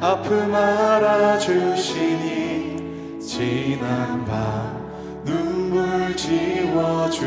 아픔 알아주시니 지난 밤 눈물 지워주시고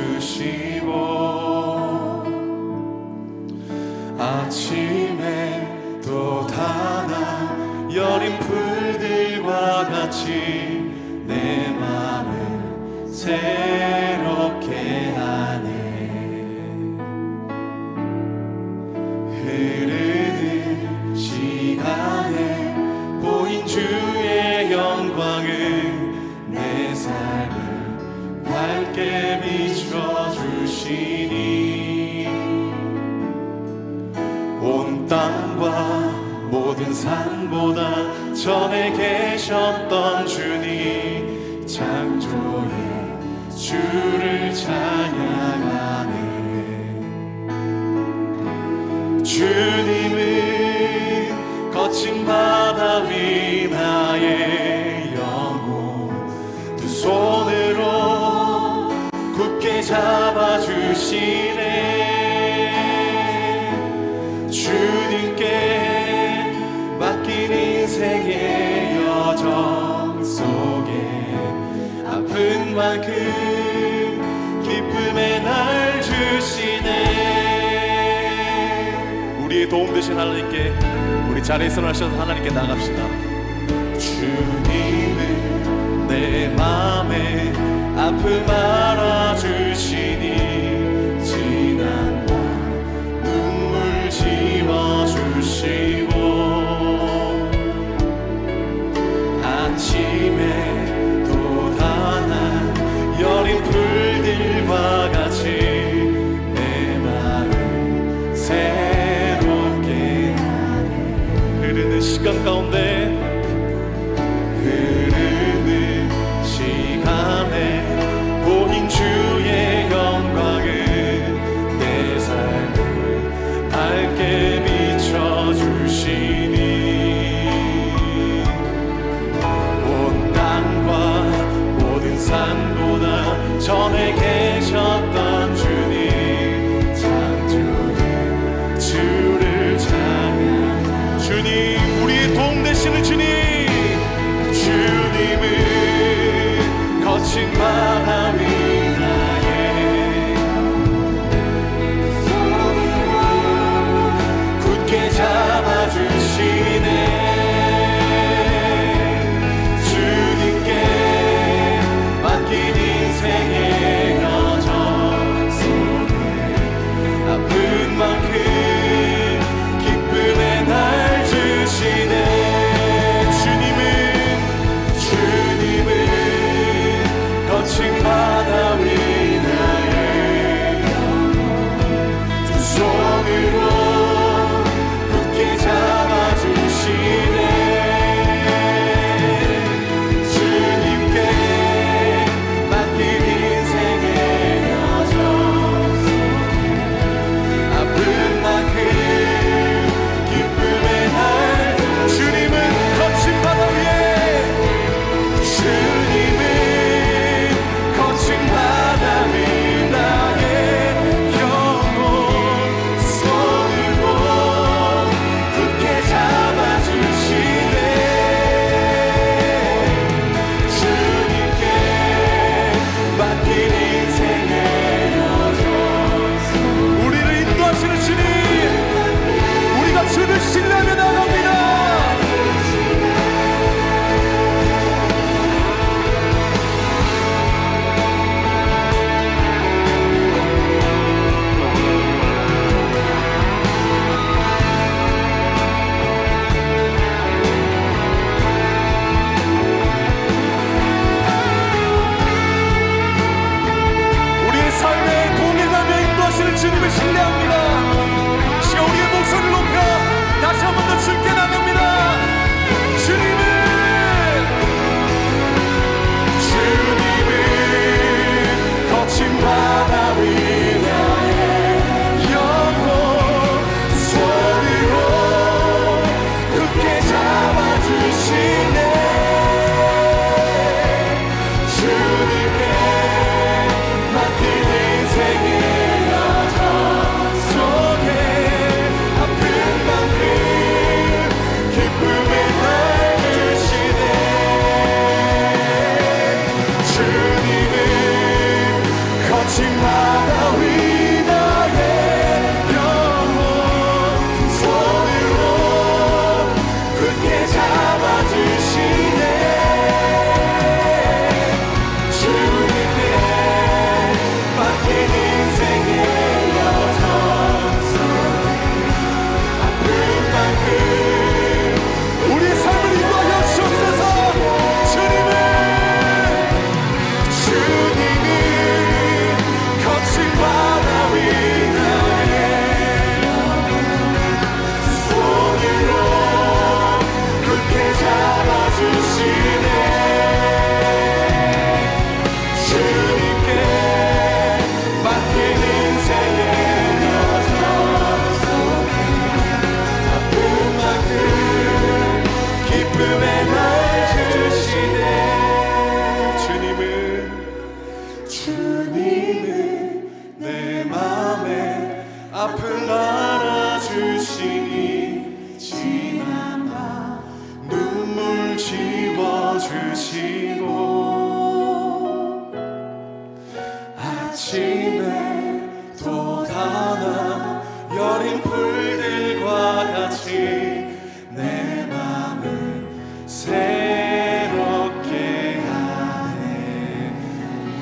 만큼 기쁨의 날 주시네. 하나님께 우리 자리에서 하셔서 하나님께 나갑시다. 주님은 내 마음에 아픔 알아주시 diskan kan den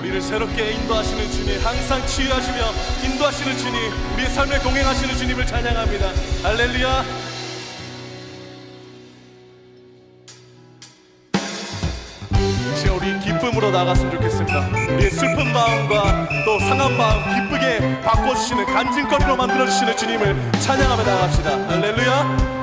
우리를 새롭게 인도하시는 주님, 항상 치유하시며 인도하시는 주님, 우리의 삶에 동행하시는 주님을 찬양합니다. 할렐루야. 이제 우리 기쁨으로 나갔으면 좋겠습니다. 우리의 슬픈 마음과 또 상한 마음 기쁘게 바꿔주시는 간증거리로 만들어주시는 주님을 찬양하며 나갑시다. 할렐루야.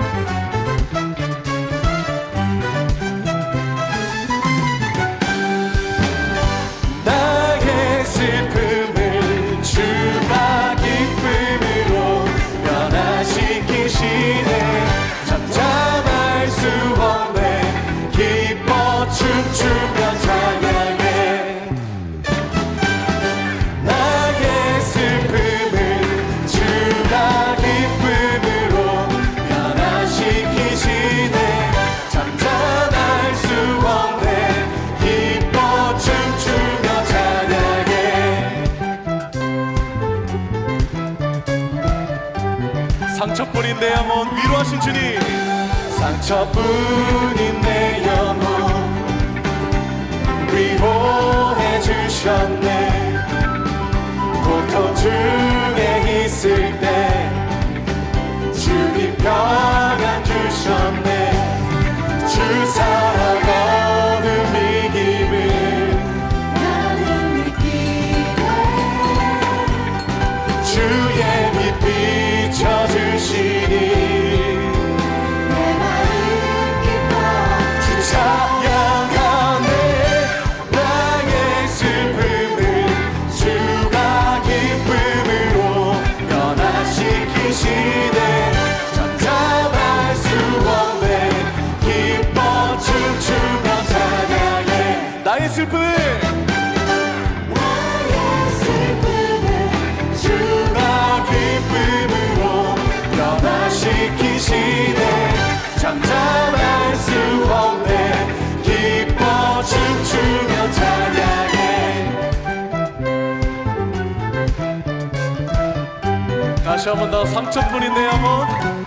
taboo. 다시 한 번 더 상처뿐인 내 뭐. 영혼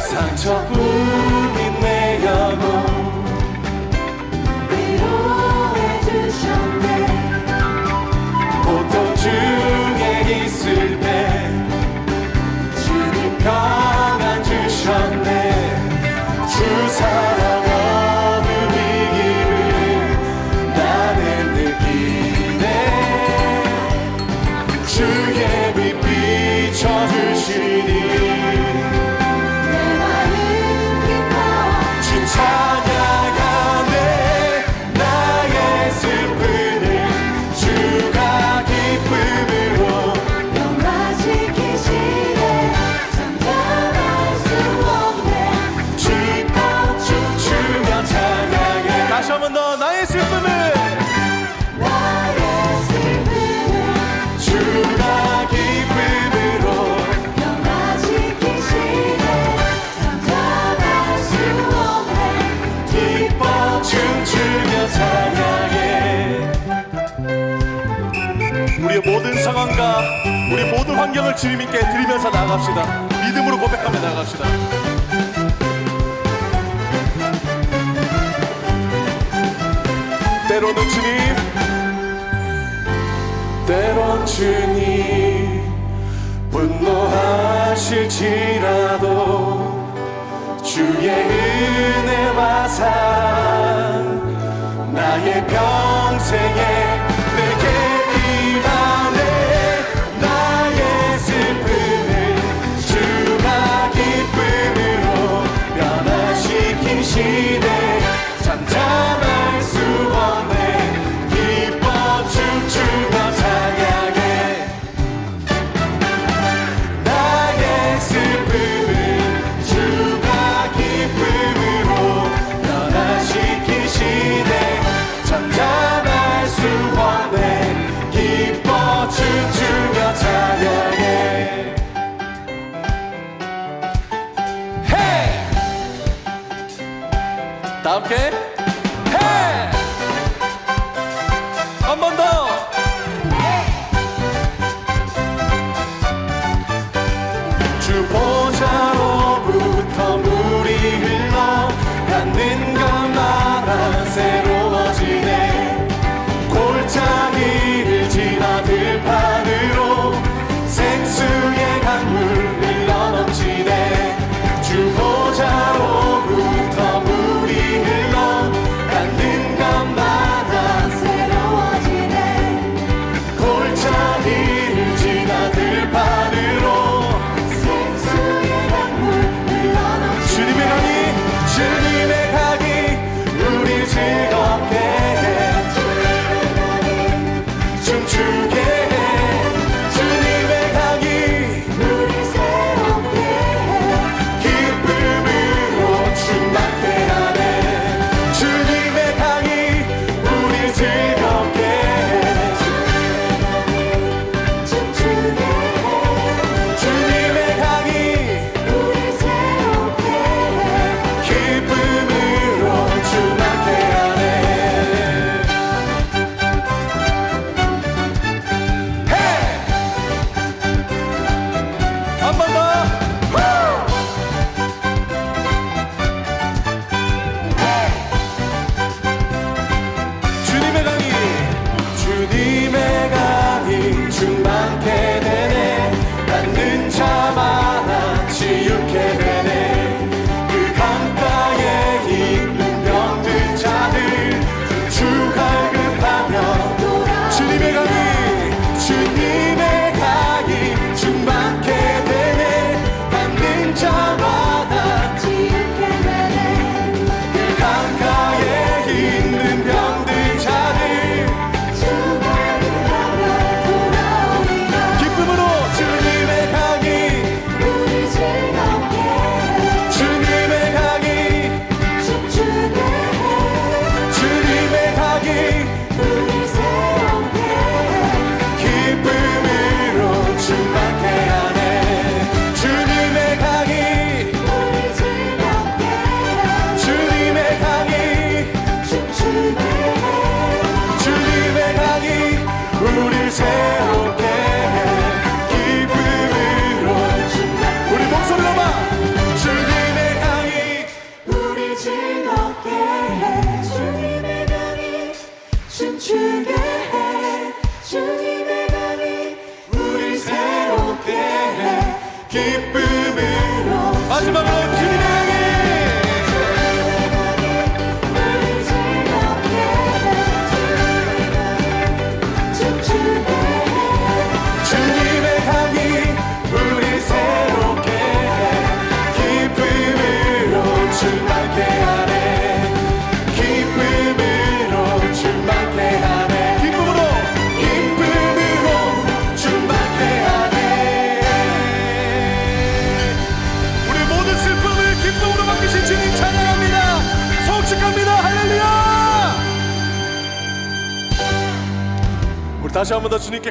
상처뿐인 내 뭐. 영혼 환경을 주님께 드리면서 나갑시다. 믿음으로 고백하며 나갑시다. 때로는 주님, 때론 주님 분노하실지. Okay? அப்பதான்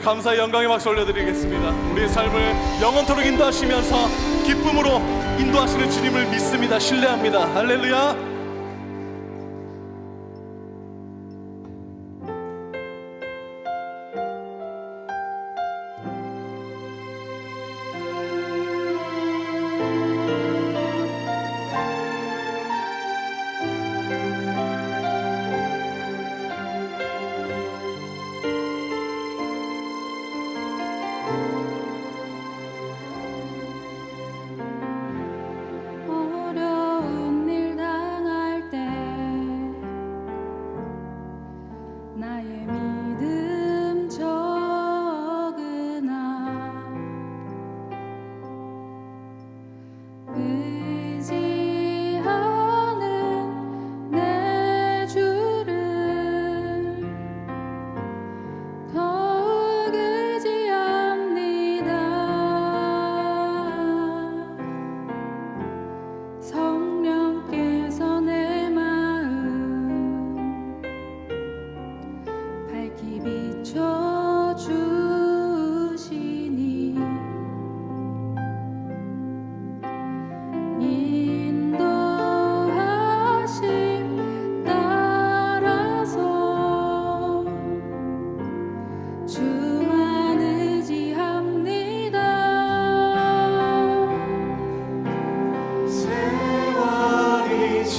감사의 영광의 박수 올려드리겠습니다. 우리의 삶을 영원토록 인도하시면서 기쁨으로 인도하시는 주님을 믿습니다. 신뢰합니다. 할렐루야.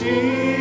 Jesus.